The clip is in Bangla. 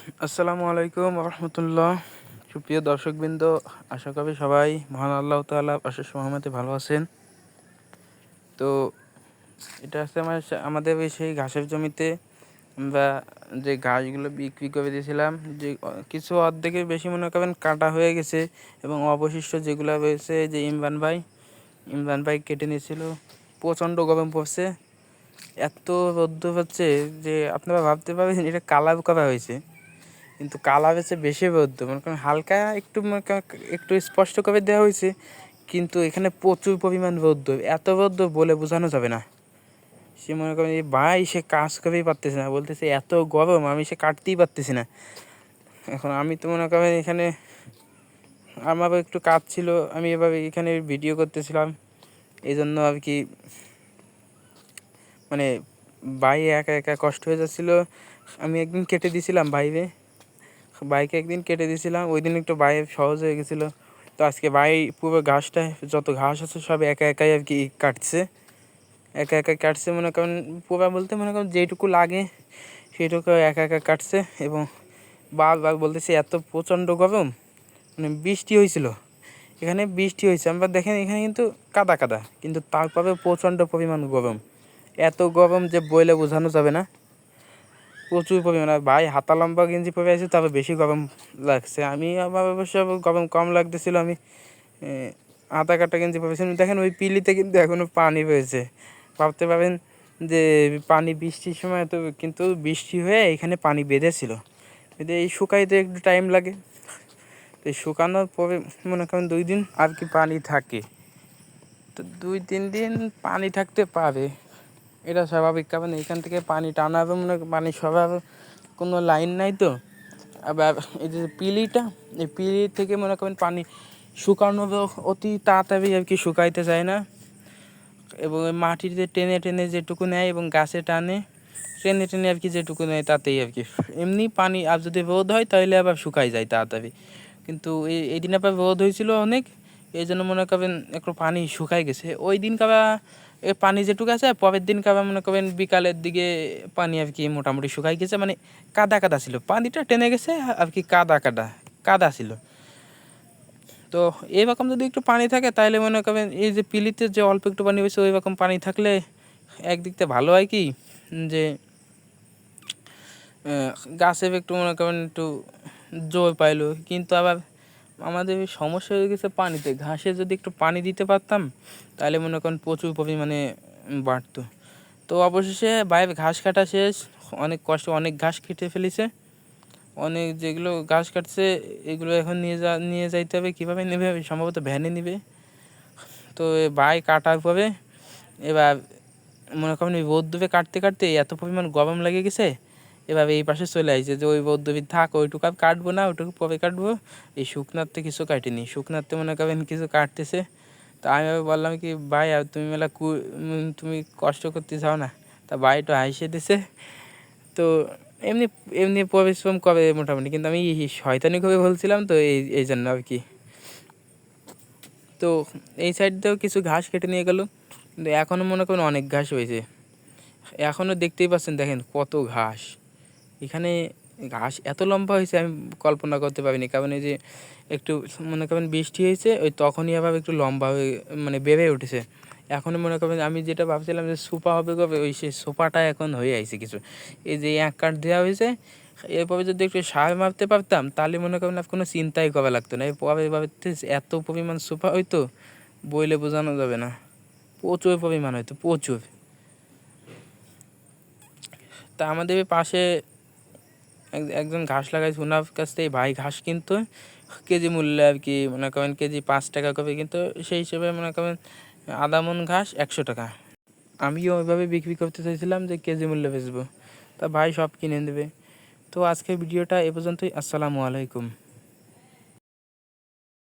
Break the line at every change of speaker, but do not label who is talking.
আসসালামু আলাইকুম রহমতুল্লাহ। সুপ্রিয় দর্শকবৃন্দ, আশা করি সবাই মহান আল্লাহ তাআলা অশেষ সহমতে ভালো আছেন। তো এটা হচ্ছে আমার আমাদের ওই সেই ঘাসের জমিতে আমরা যে ঘাসগুলো বিক্রি করে দিয়েছিলাম, যে কিছু অর্ধেকের বেশি মনে করেন কাটা হয়ে গেছে এবং অবশিষ্ট যেগুলো রয়েছে, যে ইমরান ভাই ইমরান ভাই কেটে নিয়েছিল, প্রচণ্ড গরম পড়ছে। এত রোদ্দ হচ্ছে যে আপনারা ভাবতে পারবেন এটা কালার করা হয়েছে। কিন্তু কালার হচ্ছে বেশি রোদ্দ মনে করেন হালকা একটু মনে একটু স্পষ্ট করে দেওয়া হয়েছে, কিন্তু এখানে প্রচুর পরিমাণ রোদ্দ এত রোদ্দ বলে বোঝানো যাবে না। সে মনে করেন এই ভাই, সে কাজ করেই পারতেছে না। বলতেছে, এত গরম, আমি সে কাটতেই পারতেছি না। এখন আমি তো মনে করেন এখানে আমারও একটু কাজ ছিল, আমি এভাবে এখানে ভিডিও করতেছিলাম। এই জন্য আর কি মানে ভাই একা একা কষ্ট হয়ে যাচ্ছিল। আমি একদিন কেটে দিয়েছিলাম ভাইবে বাইকে একদিন কেটে দিয়েছিলাম, ওই দিন একটু বাইরে সহজ হয়ে গেছিল। তো আজকে বাই পুরো ঘাসটা, যত ঘাস আছে সব একা একাই আর কি কাটছে। একা একা কাটছে মনে করেন, পুরো বলতে মনে করেন যেটুকু লাগে সেটুকু একা একা কাটছে এবং বারবার বলতেছে এত প্রচণ্ড গরম মানে বৃষ্টি হয়েছিল। এখানে বৃষ্টি হয়েছে, আমরা দেখেন এখানে কিন্তু কাদা কাদা, কিন্তু তারপরে প্রচণ্ড পরিমাণ গরম। এত গরম যে বইলে বোঝানো যাবে না। প্রচুর পরিমাণে। ভাই, হাতা লম্বা গেঞ্জি পরে আছে তবে বেশি গরম লাগছে। আমি আমার অবশ্য গরম কম লাগতেছিল, আমি আধা কাটা গেঞ্জি পরেছিলাম। দেখেন, ওই পিলিতে কিন্তু এখনও পানি রয়েছে। ভাবতে পারেন যে, পানি বৃষ্টির সময় তো কিন্তু বৃষ্টি হয়ে এখানে পানি বেঁধেছিল। বেঁধে এই শুকাইতে একটু টাইম লাগে। তো শুকানোর পরে মনে করেন দুই দিন আর কি পানি থাকে। তো দুই, তিন দিন পানি থাকতে পারে। এটা স্বাভাবিক, কারণ এখান থেকে পানি টানা হবে, মনে পানি সবার কোনো লাইন নাই তো। আবার এই যে পিলিটা, এই পিলি থেকে মনে করেন পানি শুকানো অতি তাড়াতাড়ি আর কি শুকাইতে চায় না। এবং মাটিতে টেনে টেনে যেটুকু নেয় এবং গাছে টানে, টেনে টেনে আর কি যেটুকু নেয় তাতেই আর কি। এমনি পানি আর যদি রোদ হয় তাহলে আবার শুকাই যায় তাড়াতাড়ি। কিন্তু এই এই দিন আবার রোদ হয়েছিল অনেক, এই জন্য মনে করেন একটু পানি শুকাই গেছে। ওই দিন কাবা এ পানি যেটুকু আছে, পরের দিন কাবা মনে করবেন বিকালের দিকে পানি আর কি মোটামুটি শুকাই গেছে মানে কাদা কাদা ছিল। পানিটা টেনে গেছে আর কি কাদা কাদা কাদা ছিল। তো এইরকম যদি একটু পানি থাকে, তাহলে মনে করবেন এই যে পিলিতে যে অল্প একটু পানি হয়েছে ওই রকম পানি থাকলে একদিক থেকে ভালো হয় কি? যে গাছে একটু মনে করেন একটু জোর পাইলো, কিন্তু আবার আমাদের সমস্যা হয়ে গেছে পানিতে। ঘাসে যদি একটু পানি দিতে পারতাম, তাহলে মনে করেন প্রচুর পরিমাণে বাড়তো। তো অবশেষে বাইরে ঘাস কাটা শেষ। অনেক কষ্ট, অনেক ঘাস কেটে ফেলেছে। অনেক যেগুলো ঘাস কাটছে, এগুলো এখন নিয়ে যা, নিয়ে যাইতে হবে। কীভাবে নেবে? সম্ভবত ভ্যানে নেবে। তো বাই কাটার পরে, এবার মনে করেন রোদ দুবে কাটতে কাটতে এত পরিমাণ গরম লেগে গেছে এভাবে এই পাশে চলে আসছে যে, ওই বৌদ্ধবিদ থাক, ওইটুকু আর কাটবো না, ওইটুকু পরে কাটবো? এই শুকনাতে কিছু কাটিনি। শুকনাতে মনে করেন কিছু কাটতেছে। তা আমি বললাম কি, ভাই, আর তুমি মেলা কু তুমি কষ্ট করতে চাও না? তা ভাই একটু হাসে দিছে। তো এমনি এমনি পরিশ্রম করে মোটামুটি। কিন্তু আমি শয়তানি করে বলছিলাম তো, এই এই জন্য আর কি। তো এই সাইড দিয়েও কিছু ঘাস কেটে নিয়ে গেল। কিন্তু এখনও মনে করেন অনেক ঘাস হয়েছে। এখনও দেখতেই পাচ্ছেন, দেখেন কত ঘাস। এখানে ঘাস এত লম্বা হয়েছে, আমি কল্পনা করতে পারিনি। কারণ এই যে একটু মনে করেন বৃষ্টি হয়েছে, ওই তখনই আবার একটু লম্বা হয়ে মানে বেড়ে উঠেছে। এখন মনে করেন, আমি যেটা ভাবছিলাম যে সোফা হবে কবে, ওই সেই সোফাটা এখন হয়ে আইছে কিছু। এই যে এক কাঠ দেওয়া হয়েছে এরপরে যদি একটু সার মারতে পারতাম, তাহলে মনে করেন আর কোনো চিন্তাই করা লাগতো না। এরপরে ভাবতে এত পরিমাণ সোফা হইতো, বইলে বোঝানো যাবে না। প্রচুর পরিমাণ হয়তো প্রচুর। তা আমাদের পাশে একজন ঘাস লাগাইছে ওনার কাছ থেকে ভাই ঘাস কিন্তু, কেজি মূল্যে আর কি, মনে করেন কেজি পাঁচ টাকা করে কিন্তু, সেই হিসেবে মনে করেন আদা মন ঘাস একশো টাকা। আমিও ওইভাবে বিক্রি করতে চাইছিলাম যে কেজি মূল্যে বেচবো। তা ভাই সব কিনে দেবে তো আজকের ভিডিওটা এ পর্যন্তই, আসসালামু আলাইকুম।